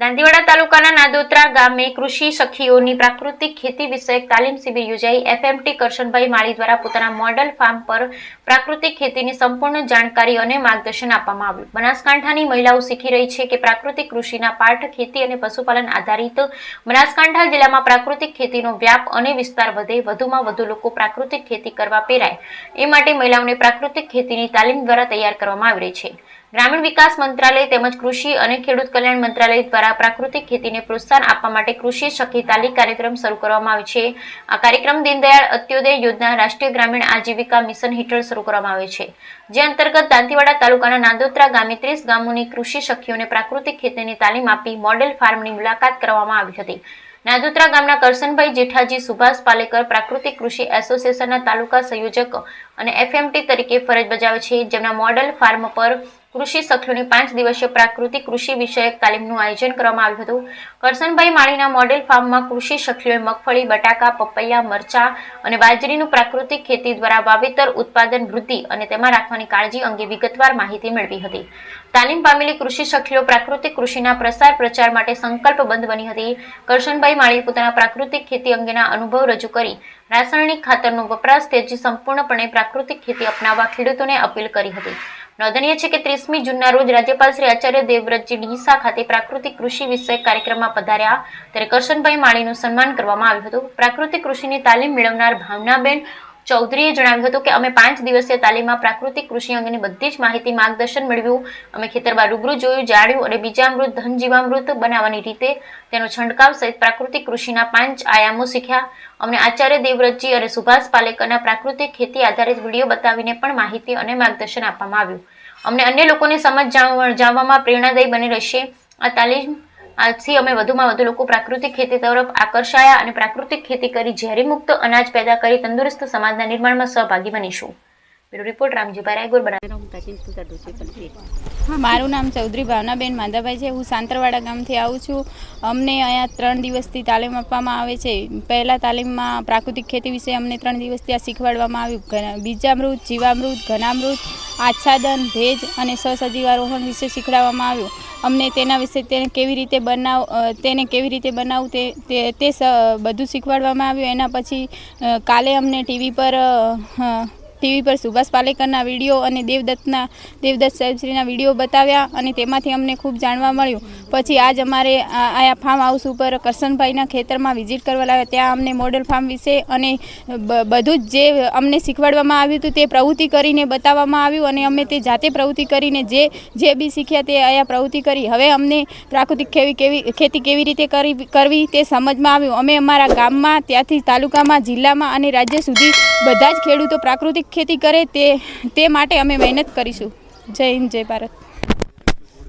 દાંતીવાડા તાલુકાના નાદોત્રા ગામે કૃષિ સખીઓની પ્રાકૃતિક ખેતી વિષયક તાલીમ શિબિર યોજાઈ. એફએમટી કરશનભાઈ માળી દ્વારા પોતાના મોડલ ફાર્મ પર પ્રાકૃતિક ખેતીની સંપૂર્ણ જાણકારી અને માર્ગદર્શન આપવામાં આવ્યું. બનાસકાંઠાની મહિલાઓ શીખી રહી છે કે પ્રાકૃતિક કૃષિના પાઠ, ખેતી અને પશુપાલન આધારિત બનાસકાંઠા જિલ્લામાં પ્રાકૃતિક ખેતીનો વ્યાપ અને વિસ્તાર વધે, વધુમાં વધુ લોકો પ્રાકૃતિક ખેતી કરવા પ્રેરાય એ માટે મહિલાઓને પ્રાકૃતિક ખેતીની તાલીમ દ્વારા તૈયાર કરવામાં આવી રહી છે. ગ્રામીણ વિકાસ મંત્રાલય તેમજ કૃષિ અને ખેડૂત કલ્યાણ મંત્રાલય દ્વારા પ્રાકૃતિક ખેતીને પ્રોત્સાહન આપવા માટે કૃષિ સખી તાલીમ કાર્યક્રમ શરૂ કરવામાં આવ્યો છે. આ કાર્યક્રમ દીનદયાળ અંત્યોદય યોજના રાષ્ટ્રીય ગ્રામીણ આજીવિકા મિશન હેઠળ શરૂ કરવામાં આવ્યો છે. જે અંતર્ગત દાંતીવાડા તાલુકાના નાદોત્રા ગામે ત્રીસ ગામોની કૃષિ સખીઓને પ્રાકૃતિક ખેતીની તાલીમ આપી મોડેલ ફાર્મની મુલાકાત કરવામાં આવી હતી. નાદોત્રા ગામના કરશનભાઈ જેઠાજી, સુભાષ પાલેકર પ્રાકૃતિક કૃષિ એસોસિએશનના તાલુકા સંયોજક અને એફએમટી તરીકે ફરજ બજાવે છે. જેમના મોડલ ફાર્મ પર કૃષિ સખીઓની પાંચ દિવસીય પ્રાકૃતિક કૃષિ વિષયક તાલીમનું આયોજન કરવામાં આવ્યું હતું. કરસનભાઈ માળીના મોડેલ ફાર્મમાં કૃષિ સખીઓએ મગફળી, બટાકા, પપૈયા, મરચા અને બાજરીનું પ્રાકૃતિક ખેતી દ્વારા વાવેતર, ઉત્પાદન, વૃદ્ધિ અને તેમાં રાખવાની કાળજી અંગે વિગતવાર માહિતી મેળવી હતી. તાલીમ પામેલી કૃષિ સખીઓ પ્રાકૃતિક કૃષિના પ્રસાર પ્રચાર માટે સંકલ્પબંધ બની હતી. કરશનભાઈ માળીએ પોતાના પ્રાકૃતિક ખેતી અંગેના અનુભવ રજૂ કરી. રાસાયણિક ખાતરનો વપરાશ તેજી સંપૂર્ણપણે પ્રાકૃતિક ખેતી અપનાવવા ખેડૂતોને અપીલ કરી હતી. નોંધનીય છે કે ત્રીસમી જૂનના રોજ રાજ્યપાલ શ્રી આચાર્ય દેવવ્રતજી ડીસા ખાતે પ્રાકૃતિક કૃષિ વિષયક કાર્યક્રમમાં પધાર્યા. ત્યારે કરશનભાઈ માળીનું સન્માન કરવામાં આવ્યું હતું. પ્રાકૃતિક કૃષિની તાલીમ મેળવનાર ભાવનાબેન ચૌધરીએ જણાવ્યું હતું કે અમે પાંચ દિવસીય તાલીમમાં પ્રાકૃતિક કૃષિ અંગેની બધી જ માહિતી, માર્ગદર્શન મેળવ્યું. અમે ખેતરમાં રૂબરૂ જોયું જાળ્યું અને બીજામૃત ધનજીવામૃત બનાવવાની રીતે તેનો છંટકાવ સહિત પ્રાકૃતિક કૃષિના પાંચ આયામો શીખ્યા. અમને આચાર્ય દેવવ્રતજી અને સુભાષ પાલેકરના પ્રાકૃતિક ખેતી આધારિત વીડિયો બતાવીને પણ માહિતી અને માર્ગદર્શન આપવામાં આવ્યું. અમને અન્ય લોકોને સમજ જાણવા- જાણવામાં પ્રેરણાદાયી બની રહેશે. આ તાલીમ આજથી અમે વધુમાં વધુ લોકો પ્રાકૃતિક ખેતી તરફ આકર્ષાયા અને પ્રાકૃતિક ખેતી કરી ઝેરી મુક્ત અનાજ પેદા કરી તંદુરસ્ત સમાજના નિર્માણમાં સહભાગી બનીશું. બ્યુરો રિપોર્ટ રામજીભાઈ રાયગોર બનાસ મારું નામ ચૌધરી ભાવનાબેન માંધાભાઈ છે. હું સાંતરવાડા ગામથી આવું છું. અમને અહીંયા ત્રણ દિવસથી તાલીમ આપવામાં આવે છે. પહેલાં તાલીમમાં પ્રાકૃતિક ખેતી વિશે અમને ત્રણ દિવસથી ત્યાં શીખવાડવામાં આવ્યું. બીજામૃત, જીવામૃત, ઘનામૃત, આચ્છાદન, ભેજ અને સહસજીવારોહણ વિશે શીખવાડવામાં આવ્યું. અમને તેના વિશે તેને કેવી રીતે બનાવ તેને કેવી રીતે બનાવવું તે તે બધું શીખવાડવામાં આવ્યું. એના પછી કાલે અમને ટીવી પર ટીવી પર સુભાષ પાલેકરના વીડિયો અને દેવદત્તના, દેવદત્ત સાહેબશ્રીના વીડિયો બતાવ્યા અને તેમાંથી અમને ખૂબ જાણવા મળ્યું. પછી આજ અમારે આ આયા ફાર્મ હાઉસ ઉપર કરશનભાઈના ખેતરમાં વિઝિટ કરવા લાગ્યા ત્યાં અમને મોડલ ફાર્મ વિશે અને બધું જ જે અમને શીખવાડવામાં આવ્યું હતું તે પ્રવૃત્તિ કરીને બતાવવામાં આવ્યું અને અમે તે જાતે પ્રવૃત્તિ કરીને જે જે બી શીખ્યા તે આયા પ્રવૃત્તિ કરી. હવે અમને પ્રાકૃતિક ખેવી, કેવી, ખેતી કેવી રીતે કરી, કરવી તે સમજમાં આવ્યું. અમે અમારા ગામમાં, ત્યાંથી તાલુકામાં, જિલ્લામાં અને રાજ્ય સુધી બધા જ ખેડૂતો પ્રાકૃતિક ખેતી કરે તે તે માટે અમે મહેનત કરીશું. જય હિન્દ જય ભારત.